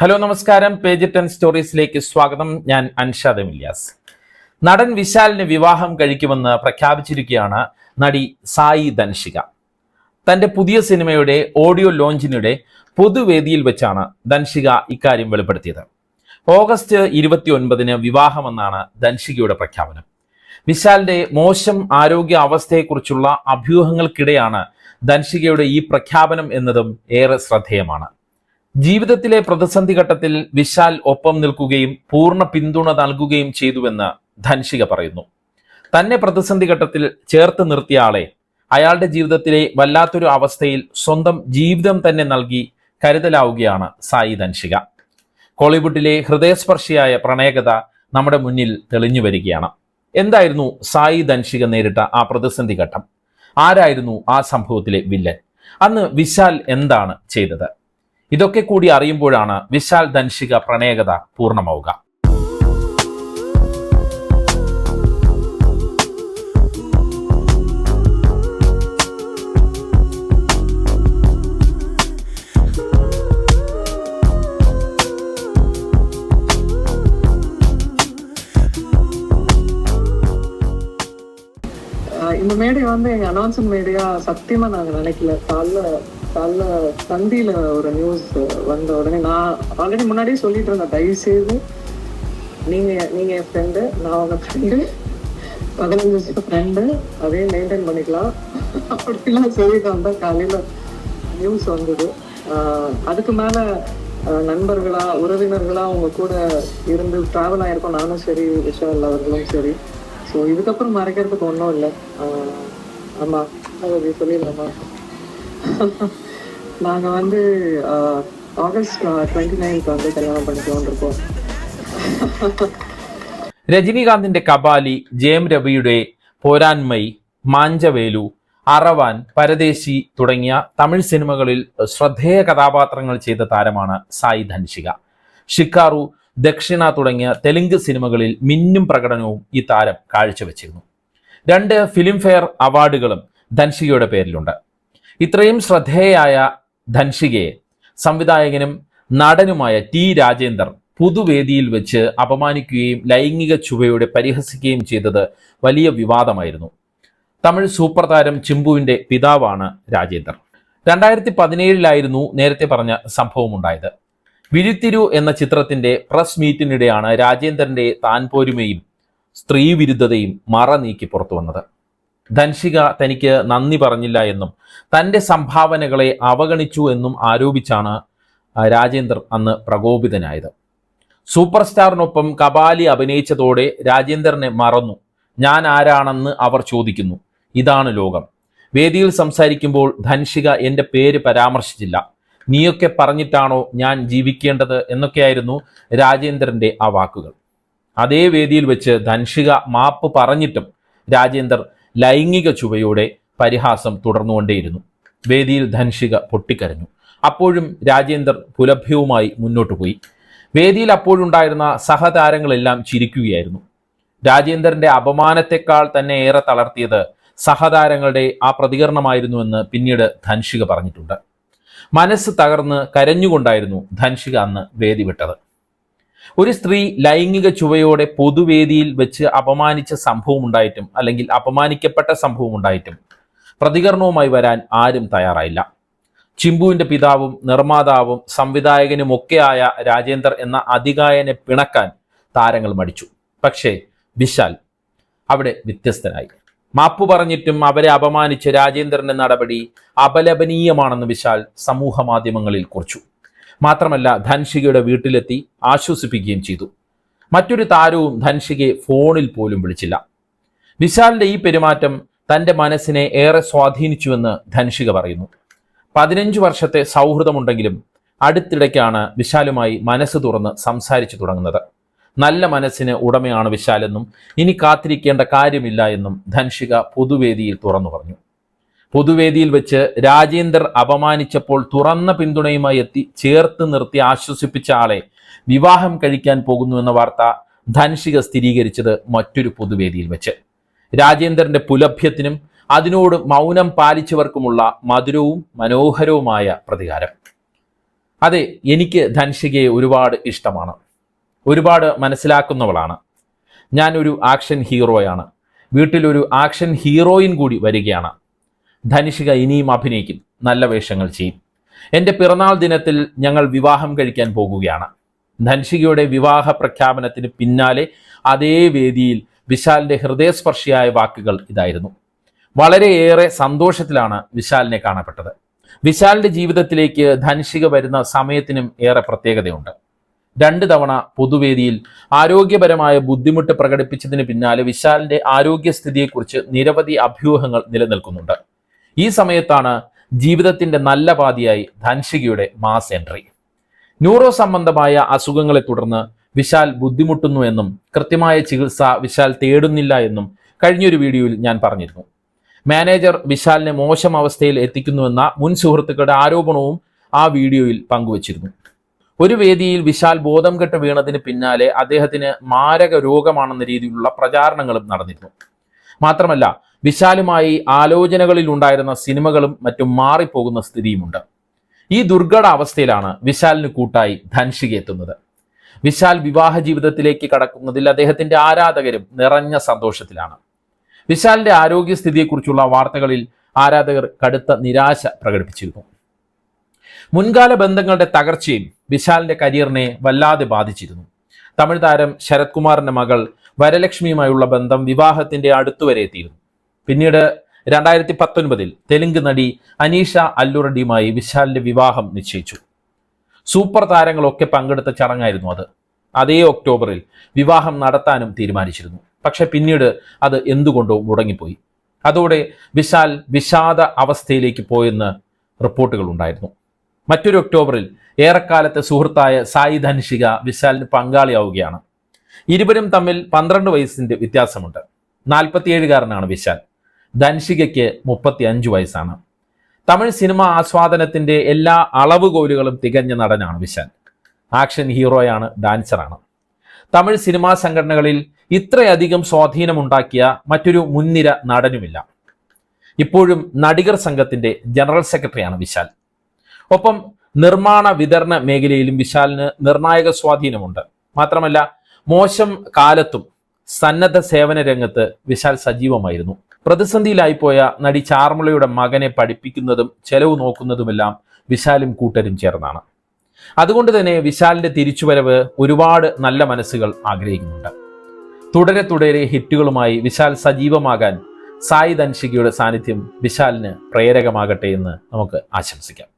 Hello നമസ്കാരം. Page ten സ്റ്റോറീസിലേക്ക് സ്വാഗതം. ഞാൻ അൻഷാദ് മില്യാസ്. നടൻ വിശാലിന് വിവാഹം കഴിക്കുമെന്ന് പ്രഖ്യാപിച്ചിരിക്കുകയാണ് നടി സായി ധൻഷിക തന്റെ പുതിയ സിനിമയുടെ ഓഡിയോ ലോഞ്ചിനിടെ പൊതുവേദിയിൽ വെച്ചാണ് ധൻഷിക ഇക്കാര്യം വെളിപ്പെടുത്തിയത്. ഓഗസ്റ്റ് ഇരുപത്തി ഒൻപതിന് വിവാഹമെന്നാണ് ധൻഷികയുടെ പ്രഖ്യാപനം. വിശാലിന്റെ മോശം ആരോഗ്യ അവസ്ഥയെക്കുറിച്ചുള്ള അഭ്യൂഹങ്ങൾക്കിടെയാണ് ധൻഷികയുടെ ഈ പ്രഖ്യാപനം എന്നതും ഏറെ ശ്രദ്ധേയമാണ്. ജീവിതത്തിലെ പ്രതിസന്ധി ഘട്ടത്തിൽ വിശാൽ ഒപ്പം നിൽക്കുകയും പൂർണ പിന്തുണ നൽകുകയും ചെയ്തുവെന്ന് ധൻഷിക പറയുന്നു. തന്നെ പ്രതിസന്ധി ഘട്ടത്തിൽ ചേർത്ത് നിർത്തിയ ആളെ അയാളുടെ ജീവിതത്തിലെ വല്ലാത്തൊരു അവസ്ഥയിൽ സ്വന്തം ജീവിതം തന്നെ നൽകി കരുതലാവുകയാണ് സായി ധൻഷിക. കോളിവുഡിലെ ഹൃദയസ്പർശിയായ പ്രണയകഥ നമ്മുടെ മുന്നിൽ തെളിഞ്ഞു വരികയാണ്. എന്തായിരുന്നു സായി ധൻഷിക നേരിട്ട ആ പ്രതിസന്ധി ഘട്ടം? ആരായിരുന്നു ആ സംഭവത്തിലെ വില്ലൻ? അന്ന് വിശാൽ എന്താണ് ചെയ്തത്? ഇതൊക്കെ കൂടി അറിയുമ്പോഴാണ് വിശാൽ ധൻഷിക പ്രണയകഥ പൂർണ്ണമാവുക ஆஹ் இந்த மேடை வந்து எங்க அனௌன்ஸ்மெண்ட் மேடையா சத்தியமா நாங்க நினைக்கல காலைல காலைல தந்தியில ஒரு நியூஸ் வந்த உடனே நான் ஆல்ரெடி முன்னாடியே சொல்லிட்டு இருந்தேன் தயவு செய்து நீங்க நீங்க என் ஃப்ரெண்டு நான் உங்க ஃப்ரெண்டு பதினஞ்சு வருஷம் ஃப்ரெண்டு அதே மெயின்டைன் பண்ணிக்கலாம். அப்படிலாம் சொல்லிட்டு வந்தா காலையில நியூஸ் வந்தது. அதுக்கு மேல நண்பர்களா உறவினர்களா அவங்க கூட இருந்து டிராவல் ஆயிருக்கோம். நானும் சரி விஷால் அவர்களும் சரி. ஸோ இதுக்கப்புறம் மறைக்கிறதுக்கு ஒன்றும் இல்லை. ஆமா அது சொல்லிடலாமா? நாங்க வந்து ஆஹ் ஆகஸ்ட் டுவெண்ட்டி நைன்த் வந்து கல்யாணம் பண்ணிக்கலாம்னு இருக்கோம் രജനീകാന്തിന്റെ കബാലി ജയം രവിയുടെ പോരാൻമൈ മാഞ്ചവേലു അറവാൻ പരദേശി തുടങ്ങിയ തമിഴ് സിനിമകളിൽ ശ്രദ്ധേയ കഥാപാത്രങ്ങൾ ചെയ്ത താരമാണ് സായി ധൻഷിക ഷിക്കാറു ദക്ഷിണ തുടങ്ങിയ തെലുങ്ക് സിനിമകളിൽ മിന്നും പ്രകടനവും ഈ താരം കാഴ്ചവെച്ചിരുന്നു രണ്ട് ഫിലിംഫെയർ അവാർഡുകളും ധൻഷികയുടെ പേരിലുണ്ട് ഇത്രയും ശ്രദ്ധേയായ ധൻഷികയെ. സംവിധായകനും നടനുമായ ടി രാജേന്ദർ പുതുവേദിയിൽ വെച്ച് അപമാനിക്കുകയും ലൈംഗിക ചുവയോടെ പരിഹസിക്കുകയും ചെയ്തത് വലിയ വിവാദമായിരുന്നു. തമിഴ് സൂപ്പർ താരം ചിമ്പുവിന്റെ പിതാവാണ് രാജേന്ദർ. രണ്ടായിരത്തി പതിനേഴിലായിരുന്നു നേരത്തെ പറഞ്ഞ സംഭവം ഉണ്ടായത് വിഴുത്തിരു എന്ന ചിത്രത്തിന്റെ പ്രസ് മീറ്റിനിടെയാണ് രാജേന്ദ്രന്റെ താൻപോരുമയും സ്ത്രീവിരുദ്ധതയും മറ നീക്കി പുറത്തു വന്നത് ധൻഷിക തനിക്ക് നന്ദി പറഞ്ഞില്ല എന്നും തന്റെ സംഭാവനകളെ അവഗണിച്ചു എന്നും ആരോപിച്ചാണ് രാജേന്ദ്രൻ അന്ന് പ്രകോപിതനായത്. സൂപ്പർ സ്റ്റാറിനൊപ്പം കപാലി അഭിനയിച്ചതോടെ രാജേന്ദ്രനെ മറന്നു. ഞാൻ ആരാണെന്ന് അവർ ചോദിക്കുന്നു. ഇതാണ് ലോകം. വേദിയിൽ സംസാരിക്കുമ്പോൾ ധൻഷിക എന്റെ പേര് പരാമർശിച്ചില്ല. നീയൊക്കെ പറഞ്ഞിട്ടാണോ ഞാൻ ജീവിക്കേണ്ടത് എന്നൊക്കെയായിരുന്നു രാജേന്ദ്രന്റെ ആ വാക്കുകൾ. അതേ വേദിയിൽ വെച്ച് ധൻഷിക മാപ്പ് പറഞ്ഞിട്ടും രാജേന്ദർ ലൈംഗിക ചുവയോടെ പരിഹാസം തുടർന്നുകൊണ്ടേയിരുന്നു. വേദിയിൽ ധൻഷിക പൊട്ടിക്കരഞ്ഞു. അപ്പോഴും രാജേന്ദർ പുലഭ്യവുമായി മുന്നോട്ടു പോയി. വേദിയിൽ അപ്പോഴുണ്ടായിരുന്ന സഹതാരങ്ങളെല്ലാം ചിരിക്കുകയായിരുന്നു. രാജേന്ദ്രന്റെ അപമാനത്തെക്കാൾ തന്നെ ഏറെ തളർത്തിയത് സഹതാരങ്ങളുടെ ആ പ്രതികരണമായിരുന്നുവെന്ന് പിന്നീട് ധൻഷിക പറഞ്ഞിട്ടുണ്ട്. മനസ്സ് തകർന്ന് കരഞ്ഞുകൊണ്ടായിരുന്നു ധൻഷിക അന്ന് വേദി വിട്ടത്. ഒരു സ്ത്രീ ലൈംഗിക ചുവയോടെ പൊതുവേദിയിൽ വെച്ച് അപമാനിച്ച സംഭവം ഉണ്ടായിട്ടും അല്ലെങ്കിൽ അപമാനിക്കപ്പെട്ട സംഭവം ഉണ്ടായിട്ടും പ്രതികരണവുമായി വരാൻ ആരും തയ്യാറായില്ല. ചിമ്പുവിന്റെ പിതാവും നിർമ്മാതാവും സംവിധായകനുമൊക്കെയായ രാജേന്ദർ എന്ന അതികായനെ പിണക്കാൻ താരങ്ങൾ മടിച്ചു. പക്ഷേ വിശാൽ അവിടെ വ്യത്യസ്തനായി. മാപ്പു പറഞ്ഞിട്ടും അവരെ അപമാനിച്ച രാജേന്ദ്രന്റെ നടപടി അപലപനീയമാണെന്ന് വിശാൽ സമൂഹ മാധ്യമങ്ങളിൽ കുറിച്ചു. മാത്രമല്ല ധൻഷികയുടെ വീട്ടിലെത്തി ആശ്വസിപ്പിക്കുകയും ചെയ്തു. മറ്റൊരു താരവും ധൻഷികയെ ഫോണിൽ പോലും വിളിച്ചില്ല. വിശാലിന്റെ ഈ പെരുമാറ്റം തന്റെ മനസ്സിനെ ഏറെ സ്വാധീനിച്ചുവെന്ന് ധൻഷിക പറയുന്നു. പതിനഞ്ചു വർഷത്തെ സൗഹൃദമുണ്ടെങ്കിലും അടുത്തിടയ്ക്കാണ് വിശാലുമായി മനസ്സ് തുറന്ന് സംസാരിച്ചു തുടങ്ങുന്നത്. നല്ല മനസ്സിന് ഉടമയാണ് വിശാലെന്നും ഇനി കാത്തിരിക്കേണ്ട കാര്യമില്ല എന്നും ധൻഷിക പൊതുവേദിയിൽ തുറന്നു പറഞ്ഞു. പൊതുവേദിയിൽ വെച്ച് രാജേന്ദർ അപമാനിച്ചപ്പോൾ തുറന്ന പിന്തുണയുമായി എത്തി ചേർത്ത് നിർത്തി ആശ്വസിപ്പിച്ച ആളെ വിവാഹം കഴിക്കാൻ പോകുന്നു എന്ന വാർത്ത ധൻഷിക സ്ഥിരീകരിച്ചത് മറ്റൊരു പൊതുവേദിയിൽ വെച്ച്. രാജേന്ദ്രന്റെ പുലഭ്യത്തിനും അതിനോട് മൗനം പാലിച്ചവർക്കുമുള്ള മധുരവും മനോഹരവുമായ പ്രതികാരം. അതെ എനിക്ക് ധൻഷികയെ ഒരുപാട് ഇഷ്ടമാണ്. ഒരുപാട് മനസ്സിലാക്കുന്നവളാണ്. ഞാൻ ഒരു ആക്ഷൻ ഹീറോയാണ്. വീട്ടിലൊരു ആക്ഷൻ ഹീറോയിൻ കൂടി വരികയാണ്. ധനുഷിക ഇനിയും അഭിനയിക്കും. നല്ല വേഷങ്ങൾ ചെയ്യും. എന്റെ പിറന്നാൾ ദിനത്തിൽ ഞങ്ങൾ വിവാഹം കഴിക്കാൻ പോകുകയാണ്. ധൻഷികയുടെ വിവാഹ പ്രഖ്യാപനത്തിന് പിന്നാലെ അതേ വേദിയിൽ വിശാലിന്റെ ഹൃദയസ്പർശിയായ വാക്കുകൾ ഇതായിരുന്നു. വളരെയേറെ സന്തോഷത്തിലാണ് വിശാലിനെ കാണപ്പെട്ടത്. വിശാലിന്റെ ജീവിതത്തിലേക്ക് ധനുഷിക വരുന്ന സമയത്തിനും ഏറെ പ്രത്യേകതയുണ്ട്. രണ്ട് തവണ പൊതുവേദിയിൽ ആരോഗ്യപരമായ ബുദ്ധിമുട്ട് പ്രകടിപ്പിച്ചതിന് പിന്നാലെ വിശാലിന്റെ ആരോഗ്യസ്ഥിതിയെക്കുറിച്ച് നിരവധി അഭ്യൂഹങ്ങൾ നിലനിൽക്കുന്നുണ്ട്. ഈ സമയത്താണ് ജീവിതത്തിന്റെ നല്ല പാതിയായി ധൻഷികയുടെ മാസ് എൻട്രി. ന്യൂറോ സംബന്ധമായ അസുഖങ്ങളെ തുടർന്ന് വിശാൽ ബുദ്ധിമുട്ടുന്നു എന്നും കൃത്യമായ ചികിത്സ വിശാൽ തേടുന്നില്ല എന്നും കഴിഞ്ഞൊരു വീഡിയോയിൽ ഞാൻ പറഞ്ഞിരുന്നു. മാനേജർ വിശാലിനെ മോശം അവസ്ഥയിൽ എത്തിക്കുന്നുവെന്ന മുൻ സുഹൃത്തുക്കളുടെ ആരോപണവും ആ വീഡിയോയിൽ പങ്കുവച്ചിരുന്നു. ഒരു വേദിയിൽ വിശാൽ ബോധം കെട്ട് വീണതിന് പിന്നാലെ അദ്ദേഹത്തിന് മാരക രോഗമാണെന്ന രീതിയിലുള്ള പ്രചാരണങ്ങളും നടന്നിരുന്നു. മാത്രമല്ല വിശാലമായി ആലോചനകളിൽ ഉണ്ടായിരുന്ന സിനിമകളും മറ്റും മാറിപ്പോകുന്ന സ്ഥിതിയുമുണ്ട്. ഈ ദുർഘട അവസ്ഥയിലാണ് വിശാലിന് കൂട്ടായി ധൻഷിക എത്തുന്നത്. വിശാൽ വിവാഹ ജീവിതത്തിലേക്ക് കടക്കുന്നതിൽ അദ്ദേഹത്തിന്റെ ആരാധകരും നിറഞ്ഞ സന്തോഷത്തിലാണ്. വിശാലിന്റെ ആരോഗ്യസ്ഥിതിയെക്കുറിച്ചുള്ള വാർത്തകളിൽ ആരാധകർ കടുത്ത നിരാശ പ്രകടിപ്പിച്ചിരുന്നു. മുൻകാല ബന്ധങ്ങളുടെ തകർച്ചയും വിശാലിന്റെ കരിയറിനെ വല്ലാതെ ബാധിച്ചിരുന്നു. തമിഴ് താരം ശരത് കുമാറിന്റെ മകൾ വരലക്ഷ്മിയുമായുള്ള ബന്ധം വിവാഹത്തിന്റെ അടുത്തുവരെ എത്തിയിരുന്നു പിന്നീട് രണ്ടായിരത്തി പത്തൊൻപതിൽ തെലുങ്ക് നടി അനീഷ അല്ലുറഡിയുമായി വിശാലിന്റെ വിവാഹം നിശ്ചയിച്ചു. സൂപ്പർ താരങ്ങളൊക്കെ പങ്കെടുത്ത ചടങ്ങായിരുന്നു അത്. അതേ ഒക്ടോബറിൽ വിവാഹം നടത്താനും തീരുമാനിച്ചിരുന്നു. പക്ഷെ പിന്നീട് അത് എന്തുകൊണ്ടോ മുടങ്ങിപ്പോയി. അതോടെ വിശാൽ വിഷാദ അവസ്ഥയിലേക്ക് പോയെന്ന് റിപ്പോർട്ടുകൾ ഉണ്ടായിരുന്നു മറ്റൊരു ഒക്ടോബറിൽ ഏറെക്കാലത്തെ സുഹൃത്തായ സായി ധനുഷിക വിശാലിന് പങ്കാളിയാവുകയാണ്. ഇരുവരും തമ്മിൽ പന്ത്രണ്ട് വയസ്സിന്റെ വ്യത്യാസമുണ്ട്. നാൽപ്പത്തിയേഴുകാരനാണ് വിശാൽ. ധൻഷികയ്ക്ക് മുപ്പത്തി അഞ്ച് വയസ്സാണ്. തമിഴ് സിനിമ ആസ്വാദനത്തിന്റെ എല്ലാ അളവുകോലുകളും തികഞ്ഞ നടനാണ് വിശാൽ. ആക്ഷൻ ഹീറോയാണ് ഡാൻസറാണ്. തമിഴ് സിനിമാ സംഘടനകളിൽ ഇത്രയധികം സ്വാധീനമുണ്ടാക്കിയ മറ്റൊരു മുൻനിര നടനുമില്ല. ഇപ്പോഴും നടികർ സംഘത്തിന്റെ ജനറൽ സെക്രട്ടറിയാണ് വിശാൽ. ഒപ്പം നിർമ്മാണ വിതരണ മേഖലയിലും വിശാലിന് നിർണായക സ്വാധീനമുണ്ട്. മാത്രമല്ല മോശം കാലത്തും സന്നദ്ധ സേവന രംഗത്ത് വിശാൽ സജീവമായിരുന്നു. പ്രതിസന്ധിയിലായിപ്പോയ നടി ചാർമുളയുടെ മകനെ പഠിപ്പിക്കുന്നതും ചെലവ് നോക്കുന്നതുമെല്ലാം വിശാലും കൂട്ടരും ചേർന്നാണ്. അതുകൊണ്ട് തന്നെ വിശാലിന്റെ തിരിച്ചുവരവ് ഒരുപാട് നല്ല മനസ്സുകൾ ആഗ്രഹിക്കുന്നുണ്ട്. തുടരെ തുടരെ ഹിറ്റുകളുമായി വിശാൽ സജീവമാകാൻ സായി ധൻഷികയുടെ സാന്നിധ്യം വിശാലിന് പ്രേരകമാകട്ടെ എന്ന് നമുക്ക് ആശംസിക്കാം.